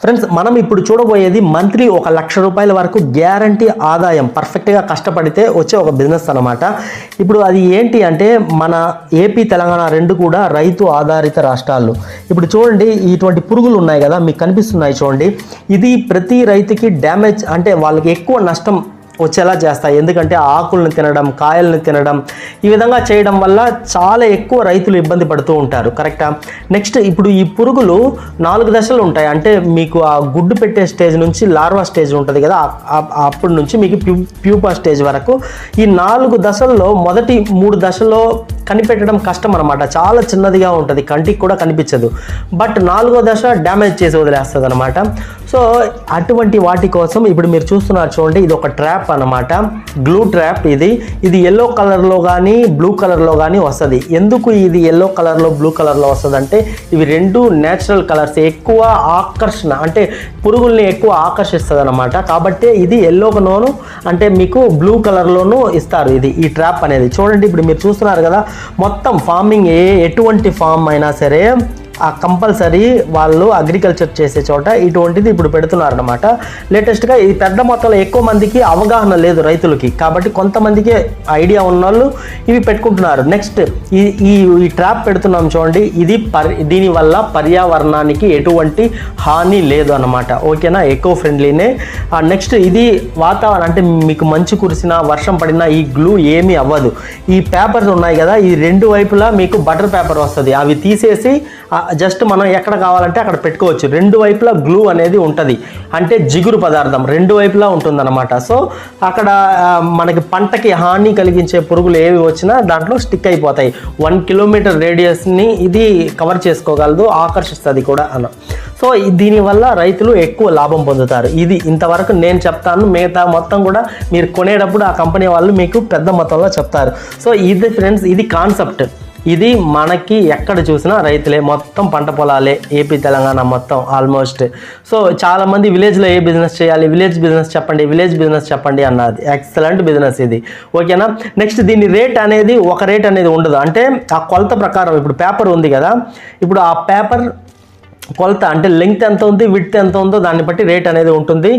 Friends మనం ఇప్పుడు చూడబోయేది మంత్లీ ఒక లక్ష రూపాయల వరకు గ్యారంటీ ఆదాయం పర్ఫెక్ట్గా కష్టపడితే వచ్చే ఒక బిజినెస్ అనమాట ఇప్పుడు అది ఏంటి అంటే మన ఏపీ తెలంగాణ రెండు కూడా రైతు ఆధారిత రాష్ట్రాలు. ఇప్పుడు చూడండి ఇటువంటి పురుగులు ఉన్నాయి కదా మీకు కనిపిస్తున్నాయి చూడండి. ఇది ప్రతి రైతుకి డ్యామేజ్ అంటే వాళ్ళకి ఎక్కువ నష్టం వచ్చేలా చేస్తాయి. ఎందుకంటే ఆకులను తినడం కాయలను తినడం ఈ విధంగా చేయడం వల్ల చాలా ఎక్కువ రైతులు ఇబ్బంది పడుతూ ఉంటారు. కరెక్టా నెక్స్ట్ ఇప్పుడు ఈ పురుగులు నాలుగు దశలు ఉంటాయి. అంటే మీకు ఆ గుడ్డు పెట్టే స్టేజ్ నుంచి లార్వా స్టేజ్ ఉంటుంది కదా అప్పటి నుంచి మీకు ప్యూ ప్యూపా స్టేజ్ వరకు ఈ నాలుగు దశల్లో మొదటి మూడు దశల్లో కనిపెట్టడం కష్టం అనమాట చాలా చిన్నదిగా ఉంటుంది. కంటికి కూడా కనిపించదు. బట్ నాలుగో దశ డ్యామేజ్ చేసి వదిలేస్తుంది అనమాట సో అటువంటి వాటి కోసం ఇప్పుడు మీరు చూస్తున్నారు చూడండి ఇది ఒక ట్రాప్ అన్నమాట. గ్లూ ట్రాప్ ఇది. ఇది ఎల్లో కలర్లో కానీ బ్లూ కలర్లో కానీ వస్తుంది. ఎందుకు ఇది ఎల్లో కలర్లో బ్లూ కలర్లో వస్తుంది అంటే ఇవి రెండు నేచురల్ కలర్స్. ఎక్కువ ఆకర్షణ అంటే పురుగుల్ని ఎక్కువ ఆకర్షిస్తుంది అనమాట కాబట్టి ఇది ఎల్లోలోను అంటే మీకు బ్లూ కలర్లోనూ ఇస్తారు ఇది ఈ ట్రాప్ అనేది. చూడండి ఇప్పుడు మీరు చూస్తున్నారు కదా మొత్తం ఫార్మింగ్ ఏ ఎటువంటి ఫామ్ అయినా సరే కంపల్సరీ వాళ్ళు అగ్రికల్చర్ చేసే చోట ఇటువంటిది ఇప్పుడు పెడుతున్నారు అనమాట లేటెస్ట్గా ఈ పెద్ద మొత్తంలో ఎక్కువ మందికి అవగాహన లేదు రైతులకి. కాబట్టి కొంతమందికి ఐడియా ఉన్న వాళ్ళు ఇవి పెట్టుకుంటున్నారు. నెక్స్ట్ ఈ ఈ ఈ ట్రాప్ పెడుతున్నాం చూడండి. ఇది పరి దీనివల్ల పర్యావరణానికి ఎటువంటి హాని లేదు అనమాట ఓకేనా ఎకో ఫ్రెండ్లీనే నెక్స్ట్ ఇది వాతావరణం. అంటే మీకు మంచు కురిసినా వర్షం పడినా ఈ గ్లూ ఏమీ అవ్వదు. ఈ పేపర్స్ ఉన్నాయి కదా? ఈ రెండు వైపులా మీకు బటర్ పేపర్ వస్తుంది. అవి తీసేసి జస్ట్ మనం ఎక్కడ కావాలంటే అక్కడ పెట్టుకోవచ్చు. రెండు వైపులా గ్లూ అనేది ఉంటుంది. అంటే జిగురు పదార్థం రెండు వైపులా ఉంటుందన్నమాట. సో అక్కడ మనకి పంటకి హాని కలిగించే పురుగులు ఏవి వచ్చినా దాంట్లో స్టిక్ అయిపోతాయి. వన్ కిలోమీటర్ రేడియస్ని ఇది కవర్ చేసుకోగలదు ఆకర్షిస్తుంది కూడా అన్న సో దీనివల్ల రైతులు ఎక్కువ లాభం పొందుతారు. ఇది ఇంతవరకు నేను చెప్తాను. మిగతా మొత్తం కూడా మీరు కొనేటప్పుడు ఆ కంపెనీ వాళ్ళు మీకు పెద్ద మొత్తంలో చెప్తారు. సో ఇది ఫ్రెండ్స్ ఇది కాన్సెప్ట్ ఇది మనకి ఎక్కడ చూసినా రైతులే. మొత్తం పంట పొలాలే. ఏపీ తెలంగాణ మొత్తం ఆల్మోస్ట్ సో చాలామంది విలేజ్లో ఏ బిజినెస్ చేయాలి? విలేజ్ బిజినెస్ చెప్పండి విలేజ్ బిజినెస్ చెప్పండి అన్నది. ఎక్సలెంట్ బిజినెస్ ఇది. ఓకేనా నెక్స్ట్ దీని రేట్ అనేది ఒక రేట్ అనేది ఉండదు. అంటే ఆ కొలత ప్రకారం ఇప్పుడు పేపర్ ఉంది కదా. ఇప్పుడు ఆ పేపర్ కొలత అంటే లెంగ్త్ ఎంత ఉంది విడ్త్ ఎంత ఉందో దాన్ని బట్టి రేట్ అనేది ఉంటుంది.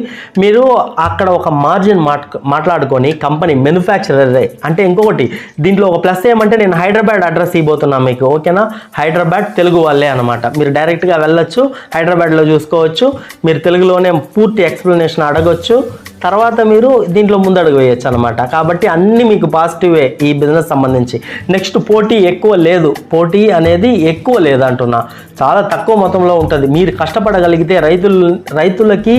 మీరు అక్కడ ఒక మార్జిన్ మాట్ మాట్లాడుకొని కంపెనీ మ్యానుఫ్యాక్చరర్ అంటే ఇంకొకటి దీంట్లో ఒక ప్లస్ ఏమంటే నేను హైదరాబాద్ అడ్రస్ ఇవ్వబోతున్నా మీకు ఓకేనా హైదరాబాద్ తెలుగు వాళ్ళే అనమాట మీరు డైరెక్ట్గా వెళ్ళొచ్చు హైదరాబాద్లో చూసుకోవచ్చు మీరు తెలుగులోనే పూర్తి ఎక్స్ప్లెనేషన్ అడగొచ్చు తర్వాత మీరు దీంట్లో ముందడుగు వేయచ్చు అనమాట కాబట్టి అన్ని మీకు పాజిటివే ఈ బిజినెస్ సంబంధించి. నెక్స్ట్ పోటీ ఎక్కువ లేదు పోటీ అనేది ఎక్కువ లేదంటున్నా. చాలా తక్కువ మొత్తంలో ఉంటుంది. మీరు కష్టపడగలిగితే రైతులు రైతులకి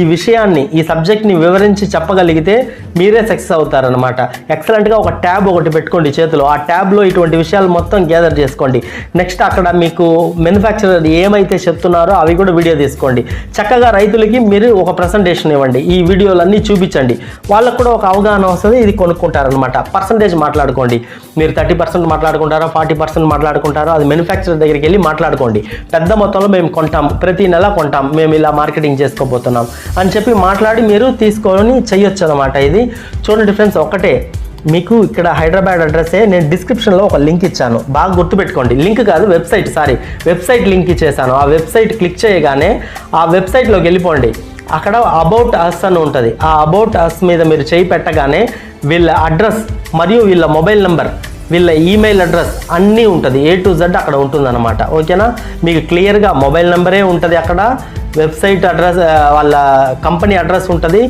ఈ విషయాన్ని ఈ సబ్జెక్ట్ని వివరించి చెప్పగలిగితే మీరే సక్సెస్ అవుతారనమాట ఎక్సలెంట్గా ఒక ట్యాబ్ ఒకటి పెట్టుకోండి చేతిలో. ఆ ట్యాబ్లో ఇటువంటి విషయాలు మొత్తం గ్యాదర్ చేసుకోండి. నెక్స్ట్ అక్కడ మీకు మ్యానుఫ్యాక్చరర్ ఏమైతే చెప్తున్నారో అవి కూడా వీడియో తీసుకోండి. చక్కగా రైతులకి మీరు ఒక ప్రజెంటేషన్ ఇవ్వండి. ఈ వీడియోలన్నీ చూపించండి. వాళ్ళకు కూడా ఒక అవగాహన వస్తుంది ఇది కొనుక్కుంటారనమాట పర్సంటేజ్ మాట్లాడుకోండి. మీరు థర్టీ పర్సెంట్ మాట్లాడుకుంటారో ఫార్టీ పర్సెంట్ మాట్లాడుకుంటారో అది మ్యానుఫ్యాక్చరర్ దగ్గరికి వెళ్ళి మాట్లాడుకోండి. పెద్ద మొత్తంలో మేము కొంటాం ప్రతి నెల కొంటాం మేము ఇలా మార్కెటింగ్ చేసుకోబోతున్నాం అని చెప్పి మాట్లాడి మీరు తీసుకొని చేయొచ్చు అనమాట ఇది. చూడండి ఫ్రెండ్స్ ఒకటే మీకు ఇక్కడ హైదరాబాద్ అడ్రస్సే నేను డిస్క్రిప్షన్లో ఒక లింక్ ఇచ్చాను. బాగా గుర్తుపెట్టుకోండి. లింక్ కాదు వెబ్సైట్ సారీ వెబ్సైట్ లింక్ ఇచ్చేసాను. ఆ వెబ్సైట్ క్లిక్ చేయగానే ఆ వెబ్సైట్లోకి వెళ్ళిపోండి. అక్కడ అబౌట్ అస్ అని ఉంటుంది. ఆ అబౌట్ అస్ మీద మీరు చేయి పెట్టగానే వీళ్ళ అడ్రస్ మరియు వీళ్ళ మొబైల్ నెంబర్ వీళ్ళ ఈమెయిల్ అడ్రస్ అన్నీ ఉంటుంది. ఏ టు జెడ్ అక్కడ ఉంటుందన్నమాట. ఓకేనా మీకు క్లియర్గా మొబైల్ నెంబరే ఉంటుంది అక్కడ. వెబ్సైట్ అడ్రస్ వాళ్ళ కంపెనీ అడ్రస్ ఉంటుంది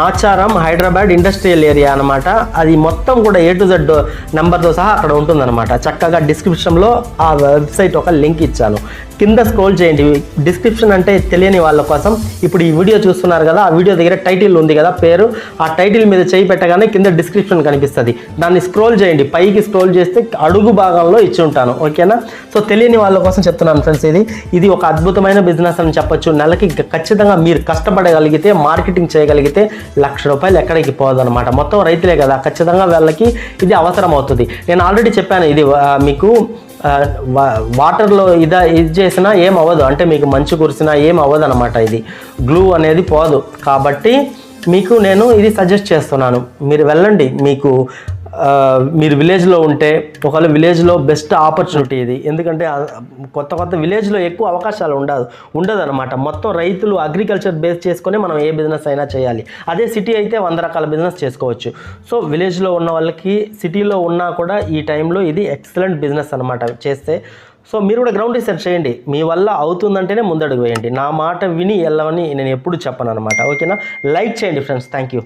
నాచారం హైదరాబాద్ ఇండస్ట్రియల్ ఏరియా అనమాట అది మొత్తం కూడా ఏ టు జెడ్ నెంబర్తో సహా అక్కడ ఉంటుందన్నమాట. చక్కగా డిస్క్రిప్షన్లో ఆ వెబ్సైట్ ఒక లింక్ ఇచ్చాను. కింద స్క్రోల్ చేయండి. డిస్క్రిప్షన్ అంటే తెలియని వాళ్ళ కోసం. ఇప్పుడు ఈ వీడియో చూస్తున్నారు కదా ఆ వీడియో దగ్గర టైటిల్ ఉంది కదా పేరు ఆ టైటిల్ మీద చేయి పెట్టగానే కింద డిస్క్రిప్షన్ కనిపిస్తుంది. దాన్ని స్క్రోల్ చేయండి. పైకి స్క్రోల్ చేస్తే అడుగు భాగంలో ఇచ్చి ఉంటాను. ఓకేనా? సో తెలియని వాళ్ళ కోసం చెప్తున్నాను ఫ్రెండ్స్ ఇది. ఇది ఒక అద్భుతమైన బిజినెస్ అని చెప్పొచ్చు. నెలకి ఖచ్చితంగా మీరు కష్టపడగలిగితే మార్కెటింగ్ చేయగలిగితే లక్ష రూపాయలు ఎక్కడికి పోదనమాట మొత్తం రైతులే కదా ఖచ్చితంగా వాళ్ళకి ఇది అవసరం అవుతుంది నేను ఆల్రెడీ చెప్పాను ఇది మీకు వా- వాటర్లో ఇదా ఇది చేసినా ఏం అవ్వదు. అంటే మీకు మంచు కురిసినా ఏం అవ్వదు అనమాట ఇది. గ్లూ అనేది పోదు. కాబట్టి మీకు నేను ఇది సజెస్ట్ చేస్తున్నాను. మీరు వెళ్ళండి మీకు మీరు విలేజ్లో ఉంటే ఒకవేళ విలేజ్లో బెస్ట్ ఆపర్చునిటీ ఇది. ఎందుకంటే కొత్త కొత్త విలేజ్లో ఎక్కువ అవకాశాలు ఉండదు ఉండదు అనమాట మొత్తం రైతులు అగ్రికల్చర్ బేస్ చేసుకొని మనం ఏ బిజినెస్ అయినా చేయాలి. అదే సిటీ అయితే వంద రకాల బిజినెస్ చేసుకోవచ్చు. సో విలేజ్లో ఉన్న వాళ్ళకి సిటీలో ఉన్నా కూడా ఈ టైంలో ఇది ఎక్సలెంట్ బిజినెస్ అనమాట చేస్తే. సో మీరు కూడా గ్రౌండ్ రీసెర్చ్ చేయండి. మీ వల్ల అవుతుందంటేనే ముందడుగు వేయండి. నా మాట విని వెళ్ళమని నేను ఎప్పుడు చెప్పను అనమాట ఓకేనా? లైక్ చేయండి ఫ్రెండ్స్. Thank you